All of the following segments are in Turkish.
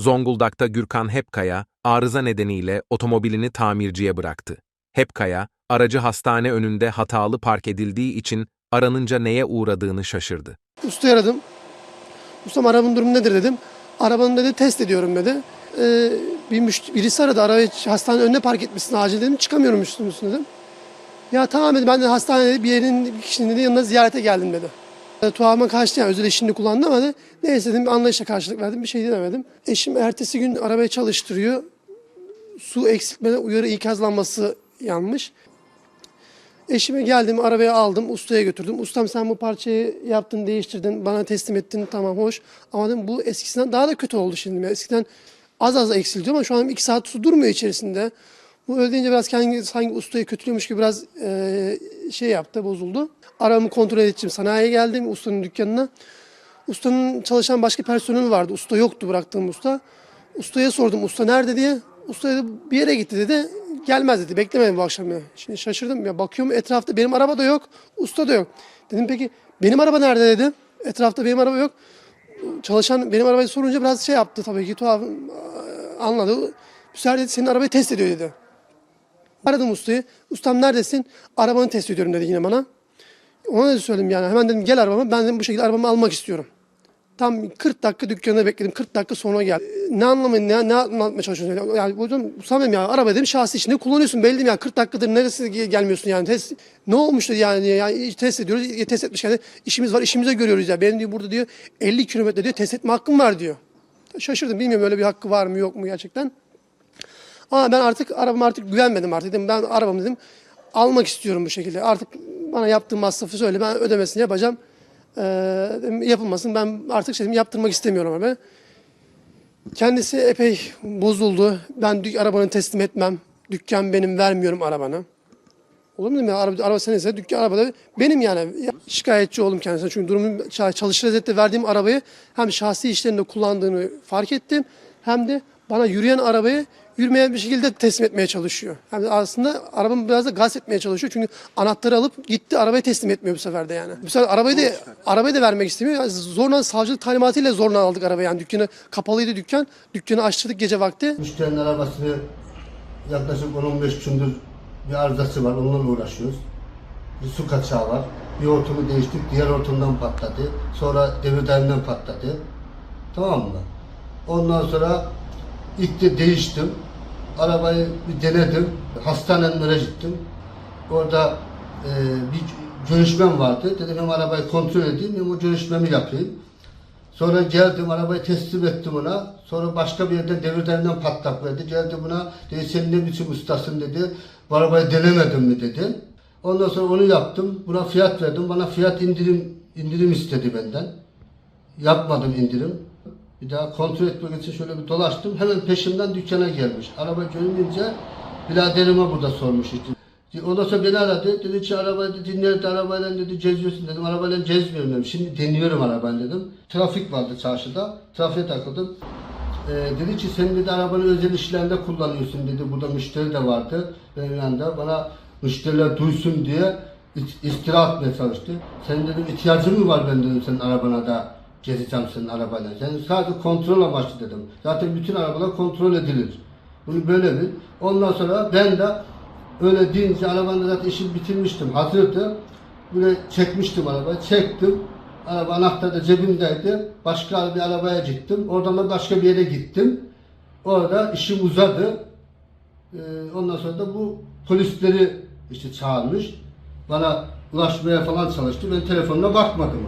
Zonguldak'ta Gürkan Hepkaya, arıza nedeniyle otomobilini tamirciye bıraktı. Hepkaya, aracı hastane önünde hatalı park edildiği için aranınca neye uğradığını şaşırdı. Usta aradım. Ustam arabanın durumu nedir dedim. Arabanın dedi test ediyorum dedi. Ee, bir müşt- birisi aradı arabayı hastanenin önüne park etmişsin acil dedim. Çıkamıyorum üstüne dedim. Ya tamam dedi ben de hastanede bir yerin bir kişinin dedi yanına ziyarete geldim dedi. E, Tuhafıma kaçtı yani özel eşini kullandı ama neyse dedim anlayışla karşılık verdim bir şey demedim. Eşim ertesi gün arabayı çalıştırıyor. Su eksiltmeden uyarı ikazlanması yanmış. Eşime geldim, arabaya aldım, ustaya götürdüm. Ustam sen bu parçayı yaptın, değiştirdin, bana teslim ettin, tamam hoş. Ama dedim bu eskisinden daha da kötü oldu şimdi. Yani eskiden az az eksiltiyor ama şu an iki saat su durmuyor içerisinde. Bu öyle biraz kendi sanki ustayı kötülüyormuş gibi biraz eee, şey yaptı, bozuldu. Arabamı kontrol edeceğim, sanayiye geldim, ustanın dükkanına. Ustanın çalışan başka personeli vardı. Usta yoktu bıraktığım usta. Ustaya sordum usta nerede diye. Usta dedi bir yere gitti dedi. Gelmez dedi. Beklemeyin bu akşam ya. Şimdi şaşırdım ya. Bakıyorum etrafta benim araba da yok. Usta da yok. Dedim peki benim araba nerede dedi. Etrafta benim araba yok. Çalışan benim arabayı sorunca biraz şey yaptı tabii ki tuhaf anladı. Dedi senin arabayı test ediyor dedi. Aradım ustayı. Ustam neredesin? Arabanı test ediyorum dedi yine bana. Ona da söyledim yani. Hemen dedim gel arabama. Ben dedim bu şekilde arabamı almak istiyorum. Tam 40 dakika dükkanda bekledim. 40 dakika sonra geldi. Ne anlamayın, ne, ne anlatmaya çalışıyorsun? Yani hocam Samim ya araba dedim şahsi içinde kullanıyorsun. Belli ya 40 dakikadır neresi ge- gelmiyorsun yani. Test, ne olmuştu yani, yani test ediyoruz. Test etmiş yani işimiz var işimize görüyoruz ya. Benim diyor burada diyor 50 kilometre diyor test etme hakkım var diyor. Şaşırdım bilmiyorum öyle bir hakkı var mı yok mu gerçekten. Ama ben artık arabama artık güvenmedim artık dedim. Ben arabamı dedim almak istiyorum bu şekilde. Artık bana yaptığım masrafı söyle ben ödemesini yapacağım. Ee, yapılmasın ben artık şey dedim, yaptırmak istemiyorum arabayı. Kendisi epey bozuldu. Ben dük- arabanı teslim etmem. Dükkan benim vermiyorum arabanı. Olur mu dedim ya araba, araba senin ise dükkan arabada benim yani. Ya, Şikayetçi oldum kendisine çünkü durumu ça- çalışır özetle verdiğim arabayı hem şahsi işlerinde kullandığını fark ettim hem de bana yürüyen arabayı yürümeyen bir şekilde teslim etmeye çalışıyor. De aslında arabamı biraz da gaz etmeye çalışıyor çünkü anahtarı alıp gitti arabayı teslim etmiyor bu sefer de yani. Bu sefer arabayı da arabayı da vermek istemiyor. Yani zorla savcılık talimatıyla zorla aldık arabayı yani dükkanı kapalıydı dükkan. Dükkanı açtırdık gece vakti. Müşterinin arabasını yaklaşık 10-15 gündür bir arızası var, onunla uğraşıyoruz. Bir su kaçağı var. Bir hortumu değiştik, diğer hortumdan patladı. Sonra devir daimden patladı. Tamam mı? Ondan sonra ilk de değiştim. Arabayı bir denedim. Hastanelere gittim. Orada e, bir görüşmem vardı. Dedim hem arabayı kontrol edeyim hem o görüşmemi yapayım. Sonra geldim arabayı teslim ettim ona. Sonra başka bir yerden devirlerinden patlak verdi. Geldi buna dedi sen ne biçim ustasın dedi. Bu arabayı denemedin mi dedi. Ondan sonra onu yaptım. Buna fiyat verdim. Bana fiyat indirim indirim istedi benden. Yapmadım indirim. Bir daha kontrol etmek için şöyle bir dolaştım. Hemen peşimden dükkana gelmiş. Araba görününce biraderime burada sormuş işte. Ondan sonra beni aradı. Dedi ki arabayı dedi, arabayla dedi geziyorsun dedim. Arabayla gezmiyorum dedim. Şimdi deniyorum arabayla dedim. Trafik vardı çarşıda. Trafiğe takıldım. Ee, dedi ki sen dedi arabanı özel işlerinde kullanıyorsun dedi. Burada müşteri de vardı. Benim yanında bana müşteriler duysun diye is- iftira atmaya çalıştı. Senin dedim ihtiyacın mı var ben dedim senin arabana da gezeceğim senin arabayla. Sen sadece kontrol amaçlı dedim. Zaten bütün arabalar kontrol edilir. Bunu böyle bil. Ondan sonra ben de öyle deyince arabanın zaten işi bitirmiştim. Hazırdı. Böyle çekmiştim arabayı. Çektim. Araba anahtarı da cebimdeydi. Başka bir arabaya gittim. Oradan da başka bir yere gittim. Orada işim uzadı. Ee, ondan sonra da bu polisleri işte çağırmış. Bana ulaşmaya falan çalıştı. Ben telefonuna bakmadım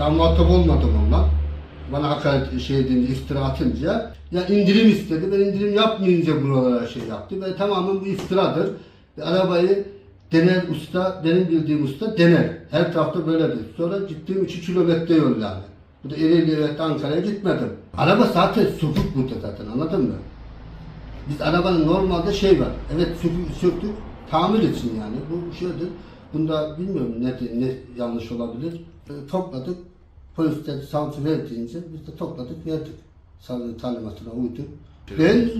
Tam muhatap olmadım onunla. Bana hakaret şey edince, iftira atınca. Ya indirim istedi. Ben indirim yapmayınca buralara şey yaptı. Ben tamamen bu iftiradır. Ve arabayı dener usta, benim bildiğim usta dener. Her tarafta böyledir. Sonra gittiğim 2 kilometre yol yani. Bu da Ereğli evet Ankara'ya gitmedim. Araba zaten sokuk burada zaten anladın mı? Biz arabanın normalde şey var. Evet sökük, söktük. Tamir için yani. Bu şeydir. Bunda bilmiyorum ne, ne yanlış olabilir. E, topladık. Polisler savcı verdiğince biz de topladık verdik. Savcının talimatına uyduk. Ben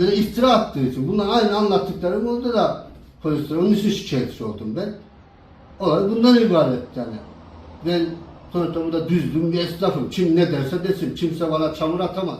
böyle iftira attığı için bunlar aynı anlattıklarım orada da polisler onun için şikayetçi oldum ben. Olay bundan ibaret yani. Ben sonuçta burada düzdüm bir esnafım. Kim ne derse desin. Kimse bana çamur atamaz.